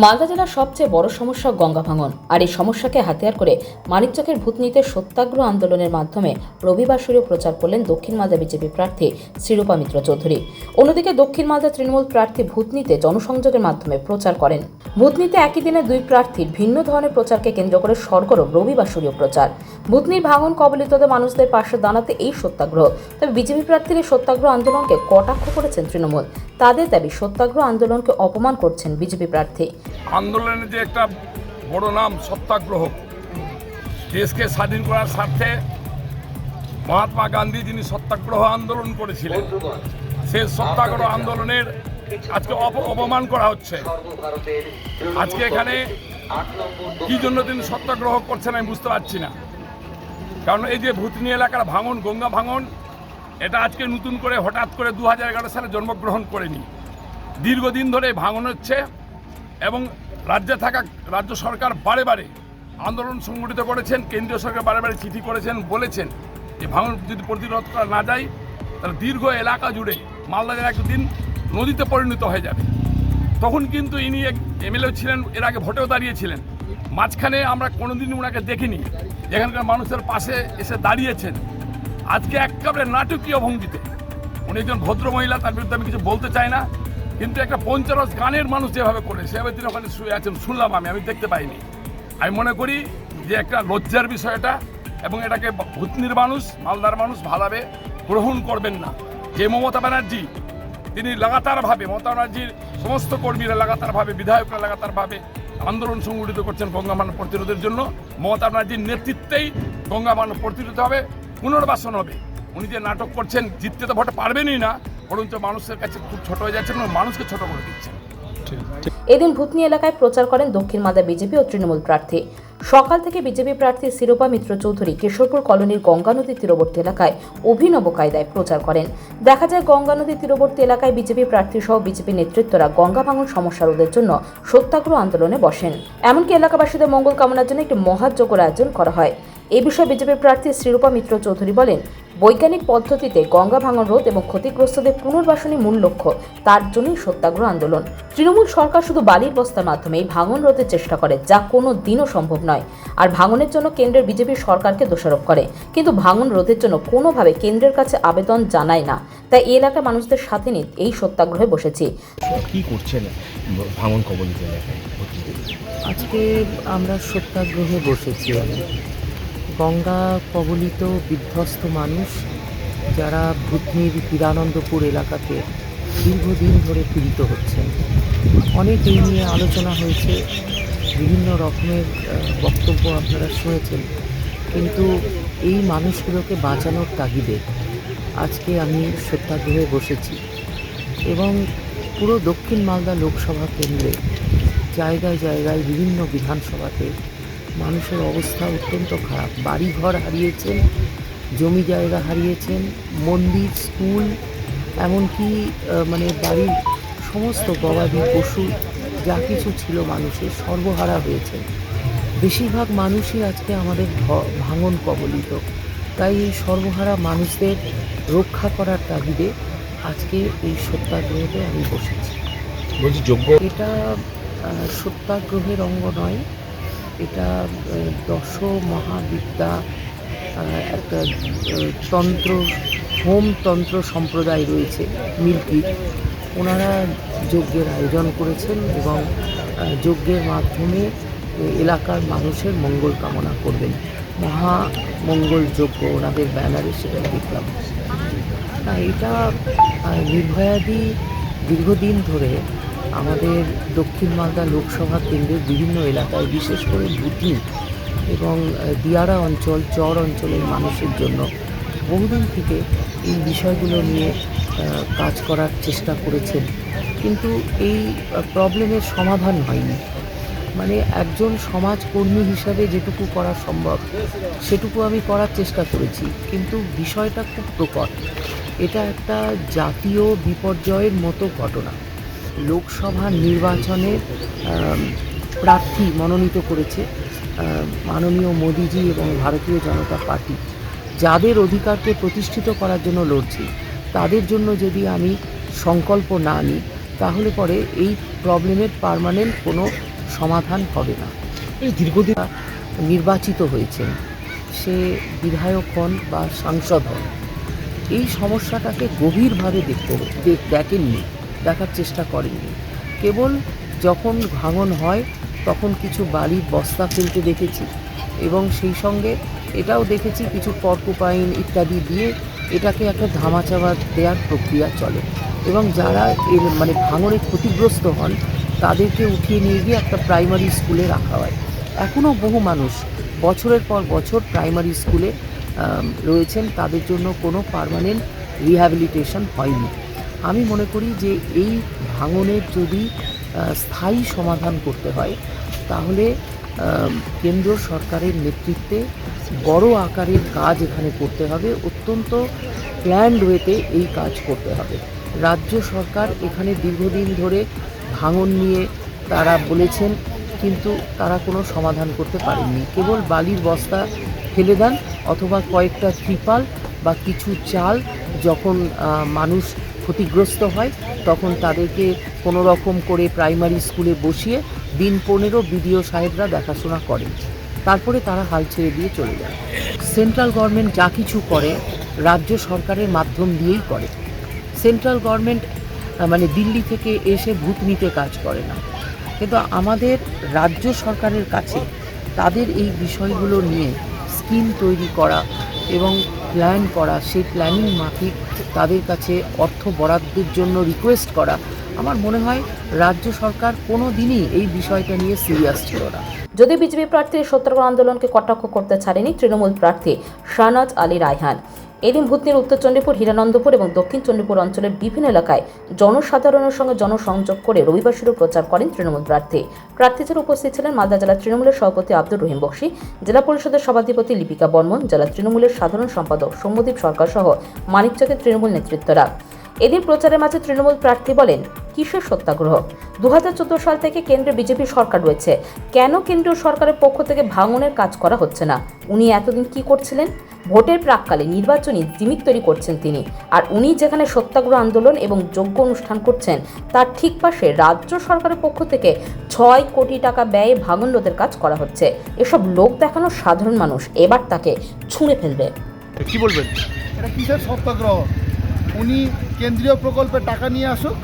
মালদা জেলার সবচেয়ে বড় সমস্যা গঙ্গা ভাঙন। আর এই সমস্যাকে হাতিয়ার করে মানিকচকের ভূতনিতে সত্যাগ্রহ আন্দোলনের মাধ্যমে রবিবার সুরে প্রচার করলেন দক্ষিণ মালদা বিজেপি প্রার্থী শ্রীরূপা মিত্র চৌধুরী। অন্যদিকে দক্ষিণ মালদা তৃণমূল প্রার্থী ভূতনিতে জনসংযোগের মাধ্যমে প্রচার করেন। ভূতনিতে একই দিনে দুই প্রার্থীর ভিন্ন ধরনের প্রচারকে কেন্দ্র করে সরগরম রবিবার সুরীয় প্রচার। ভূতনির ভাঙন কবলিতদের মানুষদের পাশে দাঁড়াতে এই সত্যাগ্রহ। তবে বিজেপি প্রার্থীর এই সত্যাগ্রহ আন্দোলনকে কটাক্ষ করেছেন তৃণমূল। তাদের দাবি, সত্যাগ্রহ আন্দোলনকে অপমান করছেন বিজেপি প্রার্থী। আন্দোলনের যে একটা বড় নাম, সত্যাগ্রহ, দেশকে স্বাধীন করার স্বার্থে মহাত্মা গান্ধী যিনি সত্যাগ্রহ আন্দোলন করেছিলেন সেই সত্যাগ্রহ আন্দোলনের আজকে অপ- অপমান করা হচ্ছে। আজকে এখানে কি জন্য তিনি সত্যাগ্রহ করছেন আমি বুঝতে পারছি না। কারণ এই যে ভূতনি এলাকার ভাঙন, গঙ্গা ভাঙন এটা আজকে নতুন করে হঠাৎ করে দু হাজার এগারো সালে জন্মগ্রহণ করেনি। দীর্ঘদিন ধরে ভাঙন হচ্ছে এবং রাজ্যে থাকা, রাজ্য সরকার বারে বারে আন্দোলন সংগঠিত করেছেন, কেন্দ্রীয় সরকার বারে বারে চিঠি করেছেন, বলেছেন যে ভাঙন যদি প্রতিরোধ করা না যায়, তাহলে দীর্ঘ এলাকা জুড়ে মালদা জেলা একদিন নদীতে পরিণত হয়ে যাবে। তখন কিন্তু ইনি এক এমএলএ ছিলেন, এর আগে ভোটেও দাঁড়িয়েছিলেন। মাঝখানে আমরা কোনোদিন ওনাকে দেখিনি। এখানকার মানুষের পাশে এসে দাঁড়িয়েছেন। আজকে একেবারে নাটকীয় ভঙ্গিতে। উনি একজন ভদ্র মহিলা, তার বিরুদ্ধে আমি কিছু বলতে চাই না। কিন্তু একটা পঞ্চরস গানের মানুষ যেভাবে করে, সেভাবে তিনি ওখানে শুয়ে আছেন, শুনলাম আমি আমি দেখতে পাইনি। আমি মনে করি যে একটা লজ্জার বিষয় এটা এবং এটাকে ভূতনির মানুষ, মালদার মানুষ ভালোভাবে গ্রহণ করবেন না। যে মমতা ব্যানার্জি, তিনি লাগাতারভাবে, মমতা ব্যানার্জির সমস্ত কর্মীরা লাগাতারভাবে, বিধায়করা লাগাতারভাবে আন্দোলন সংগঠিত করছেন গঙ্গা মানব প্রতিরোধের জন্য। মমতা ব্যানার্জির নেতৃত্বেই গঙ্গা মানব প্রতিরোধ হবে। পুনর্বাসন হবে। উনি যে নাটক করছেন, জিততে তো ভোটে পারবেনই না, বরঞ্চ মানুষের কাছে খুব ছোট হয়ে যাচ্ছেন মানুষকে ছোট করে দিচ্ছেন। এদিন ভূতনি এলাকায় প্রচার করেন দক্ষিণ মালদা বিজেপি ও তৃণমূল প্রার্থী। সকাল থেকে বিজেপি প্রার্থী শিরোপা মিত্র চৌধুরী কেশরপুর কলোনির গঙ্গা নদীর তীরবর্তী এলাকায় অভিনব কায়দায় প্রচার করেন। দেখা যায়, গঙ্গা নদীর তীরবর্তী এলাকায় বিজেপি প্রার্থী সহ বিজেপি নেতৃত্বরা গঙ্গা ভাঙন সমস্যা রোধের জন্য সত্যাগ্রহ আন্দোলনে বসেন। এমনকি এলাকাবাসীদের মঙ্গল কামনার জন্য একটি মহাযজ্ঞর আয়োজন করা হয়। এই বিষয়ে বিজেপির প্রার্থী শ্রীরূপা মিত্র চৌধুরী বলেন বৈজ্ঞানিক পদ্ধতিতে গঙ্গা ভাঙন রোধ এবং ক্ষতিগ্রস্তদের পুনর্বাসনী মূল লক্ষ্য তার জন্যই সত্যাগ্রহ আন্দোলন। তৃণমূল সরকার শুধু বালির বস্তার মাধ্যমে এই ভাঙন রোধের চেষ্টা করে যা কোনো দিনও সম্ভব নয়। আর ভাঙনের জন্য কেন্দ্রের বিজেপি সরকারকে দোষারোপ করে। কিন্তু ভাঙন রোধের জন্য কোনোভাবে কেন্দ্রের কাছে আবেদন জানায় না। তাই এই এলাকার মানুষদের সাথে নিয়ে এই সত্যাগ্রহে বসেছি। কি করছেন ভাঙন কবলিত আজকে আমরা সত্যাগ্রহে বসেছি। গঙ্গা কবলিত বিধ্বস্ত মানুষ যারা ভূতনির বীরানন্দপুর এলাকাতে দীর্ঘদিন ধরে পীড়িত হচ্ছেন। অনেক এই নিয়ে আলোচনা হয়েছে, বিভিন্ন রকমের বক্তব্য আপনারা শুনেছেন। কিন্তু এই মানুষগুলোকে বাঁচানোর তাগিদে আজকে আমি সত্যাগ্রহে বসেছি এবং পুরো দক্ষিণ মালদা লোকসভা কেন্দ্রে জায়গায় জায়গায় বিভিন্ন বিধানসভাতে মানুষের অবস্থা অত্যন্ত খারাপ। বাড়িঘর হারিয়েছেন জমি জায়গা হারিয়েছেন মন্দির স্কুল এমনকি মানে বাড়ির সমস্ত গবাদি পশু যা কিছু ছিল মানুষের সর্বহারা হয়েছে। বেশিরভাগ মানুষই আজকে আমাদের ভাঙন কবলিত। তাই এই সর্বহারা মানুষদের রক্ষা করার তাগিদে আজকে এই সত্যাগ্রহতে আমি বসেছি। এটা সত্যাগ্রহের অঙ্গ নয় এটা দশ মহাবিদ্যা একটা তন্ত্র, হোম তন্ত্র সম্প্রদায় রয়েছে মিল্কির ওনারা যজ্ঞের আয়োজন করেছেন এবং যজ্ঞের মাধ্যমে এলাকার মানুষের মঙ্গল কামনা করবেন। মহা মঙ্গল যজ্ঞ ওনাদের ব্যানারে সেটা দেখলাম। এটা নির্ভয়াদি দীর্ঘদিন ধরে আমাদের দক্ষিণ মালদা লোকসভা কেন্দ্রের বিভিন্ন এলাকায় বিশেষ করে ভুটনি এবং দিয়ারা অঞ্চল, চর অঞ্চলের মানুষের জন্য বহুদিন থেকে এই বিষয়গুলো নিয়ে কাজ করার চেষ্টা করেছেন। কিন্তু এই প্রবলেমের সমাধান হয়নি। মানে একজন সমাজকর্মী হিসাবে যেটুকু করা সম্ভব, সেটুকু আমি করার চেষ্টা করেছি। কিন্তু বিষয়টা খুব প্রকট। এটা একটা জাতীয় বিপর্যয়ের মতো ঘটনা। লোকসভা নির্বাচনের প্রার্থী মনোনীত করেছে মাননীয় মোদিজি এবং ভারতীয় জনতা পার্টি। যাদের অধিকারকে প্রতিষ্ঠিত করার জন্য লড়ছি, তাদের জন্য যদি আমি সংকল্প না নিই, তাহলে পরে এই প্রবলেমের পার্মানেন্ট কোনো সমাধান হবে না। এই দীর্ঘদিন নির্বাচিত হয়েছেন, সে বিধায়ক হন বা সাংসদ হন, এই সমস্যাটাকে গভীরভাবে দেখতে দেখেননি। দেখার চেষ্টা করেননি। কেবল যখন ভাঙন হয়, তখন কিছু বালির বস্তা ফেলতে দেখেছি এবং সেই সঙ্গে এটাও দেখেছি কিছু পর্কুপাইন ইত্যাদি দিয়ে এটাকে একটা ধামাচাপা দেওয়ার প্রক্রিয়া চলে এবং যারা এর মানে ভাঙনে ক্ষতিগ্রস্ত হন, তাদেরকে উঠিয়ে নিয়ে গিয়ে একটা প্রাইমারি স্কুলে রাখা হয়। এখনও বহু মানুষ বছরের পর বছর প্রাইমারি স্কুলে রয়েছেন, তাদের জন্য কোনো পার্মানেন্ট রিহ্যাবিলিটেশন হয়নি। আমি মনে করি যে এই ভাঙনের যদি স্থায়ী সমাধান করতে হয়, তাহলে কেন্দ্র সরকারের নেতৃত্বে বড় আকারের কাজ এখানে করতে হবে, অত্যন্ত প্ল্যান্ড ওয়েতে এই কাজ করতে হবে। রাজ্য সরকার এখানে দীর্ঘদিন ধরে ভাঙন নিয়ে তারা বলেছেন, কিন্তু তারা কোনো সমাধান করতে পারেননি। কেবল বালির বস্তা ফেলে দেন, অথবা কয়েকটা ত্রিপাল বা কিছু চাল যখন মানুষ ক্ষতিগ্রস্ত হয়, তখন তাদেরকে কোনো রকম করে প্রাইমারি স্কুলে বসিয়ে দিন পনেরো বিডিও সাহেবরা দেখাশোনা করেন। তারপরে তারা হাল ছেড়ে দিয়ে চলে যায়। সেন্ট্রাল গভর্নমেন্ট যা কিছু করে, রাজ্য সরকারের মাধ্যম দিয়েই করে। সেন্ট্রাল গভর্নমেন্ট মানে দিল্লি থেকে এসে ভূত নিতে কাজ করে না। কিন্তু আমাদের রাজ্য সরকারের কাছে তাদের এই বিষয়গুলো নিয়ে স্কিম তৈরি করা এবং প্ল্যান করা, সেই প্ল্যানিং মাফিক তাদের কাছে অর্থ বরাদ্দের জন্য রিকোয়েস্ট করা, আমার মনে হয় রাজ্য সরকার কোনো দিনই এই বিষয়টা নিয়ে সিরিয়াস ছিল না। যদি বিজেপি প্রার্থীর সত্যাগ্রহ আন্দোলনকে কটাক্ষ করতে ছাড়েনি তৃণমূল প্রার্থী শাহনাজ আলী রায়হান এদিন ভূতনির উত্তর চণ্ডীপুর হীরানন্দপুর এবং দক্ষিণ চণ্ডীপুর অঞ্চলের বিভিন্ন এলাকায় জনসাধারণের সঙ্গে জনসংযোগ করে রবিবার শুরু প্রচার করেন তৃণমূল প্রার্থী। প্রার্থী উপস্থিত ছিলেন মালদা জেলা তৃণমূলের সভাপতি আব্দুর রহিম বক্সি, জেলা পরিষদের সভাধিপতি লিপিকা বর্মন, জেলা তৃণমূলের সাধারণ সম্পাদক সৌম্যদীপ সরকার সহ মানিকচকের তৃণমূল নেতৃত্বরা। এদিন প্রচারের মাঝে তৃণমূল প্রার্থী বলেন কিসের সত্যাগ্রহ? দু সাল থেকে কেন্দ্রে বিজেপি সরকার রয়েছে। কেন কেন্দ্রীয় সরকারের পক্ষ থেকে ভাঙনের কাজ করা হচ্ছে না? উনি এতদিন কি করছিলেন? ভোটের প্রাককালে নির্বাচনী জিমিক তৈরি করছেন তিনি। আর উনি যেখানে সত্যাগ্রহ আন্দোলন এবং যোগ্য অনুষ্ঠান করছেন তার ঠিক পাশে রাজ্য সরকারের পক্ষ থেকে ছয় কোটি টাকা ব্যয়ে ভাঙন রোধের কাজ করা হচ্ছে। এসব লোক দেখানো সাধারণ মানুষ। এবার তাকে ছুঁড়ে ফেলবে। কি বলবেন? এটা কিসের সত্যাগ্রহ? উনি কেন্দ্রীয় প্রকল্পে টাকা নিয়ে আসুক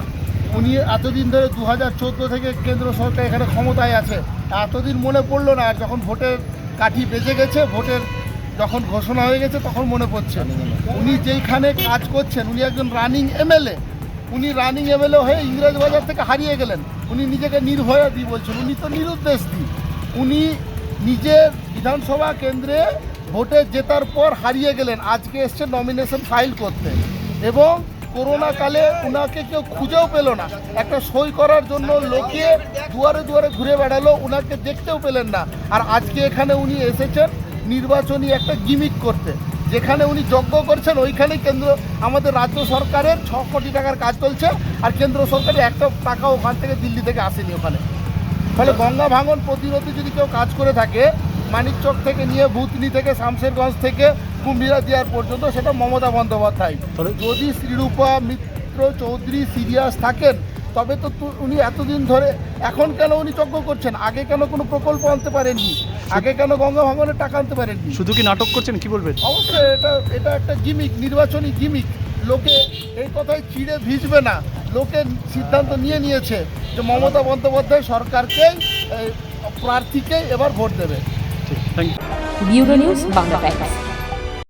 উনি এতদিন ধরে দু হাজার চোদ্দ থেকে কেন্দ্র সরকার এখানে ক্ষমতায় আছে। এতদিন মনে পড়ল না, আর যখন ভোটের কাঠি বেজে গেছে, ভোটের যখন ঘোষণা হয়ে গেছে, তখন মনে পড়ছে। উনি যেইখানে কাজ করছেন, উনি একজন রানিং এমএলএ উনি রানিং এমএলএ হয়ে ইংরেজবাজার থেকে হারিয়ে গেলেন। উনি নিজেকে নির্ভয়া দি বলছেন। উনি তো নিরুদ্দেশ দি। উনি নিজের বিধানসভা কেন্দ্রে ভোটে জেতার পর হারিয়ে গেলেন। আজকে এসছে নমিনেশন ফাইল করতে। এবং করোনা কালে উনাকে কেউ খুঁজেও পেল না। একটা সই করার জন্য লোকে দুয়ারে দুয়ারে ঘুরে বেড়ালো, উনাকে দেখতেও পেলেন না। আর আজকে এখানে উনি এসেছেন নির্বাচনী একটা গিমিক করতে। যেখানে উনি যজ্ঞ করছেন, ওইখানে কেন্দ্র, আমাদের রাজ্য সরকারের ছ কোটি টাকার কাজ চলছে আর কেন্দ্র সরকারের একটা টাকা ওখান থেকে দিল্লি থেকে আসেনি ওখানে। ফলে গঙ্গা ভাঙন প্রতিরোধে যদি কেউ কাজ করে থাকে মানিকচক থেকে নিয়ে ভূতনি থেকে শামশেরগঞ্জ থেকে কুম্ভীরা দেওয়ার পর্যন্ত সেটা মমতা বন্দ্যোপাধ্যায়। যদি শ্রীরূপা মিত্র চৌধুরী সিরিয়াস থাকেন তবে তো উনি এতদিন ধরে এখন কেন উনি যজ্ঞ করছেন? আগে কেন কোনো প্রকল্প আনতে পারেননি? আগে কেন গঙ্গা ভাঙনের টাকা আনতে পারেননি? শুধু কি নাটক করছেন? কি বলবেন? অবশ্যই এটা এটা একটা গিমিক নির্বাচনী গিমিক। লোকে এই কথায় চিড়ে ভিজবে না। লোকে সিদ্ধান্ত নিয়ে নিয়েছে যে মমতা বন্দ্যোপাধ্যায় সরকারকেই এই, প্রার্থীকেই এবার ভোট দেবে। Thank you news Bangla times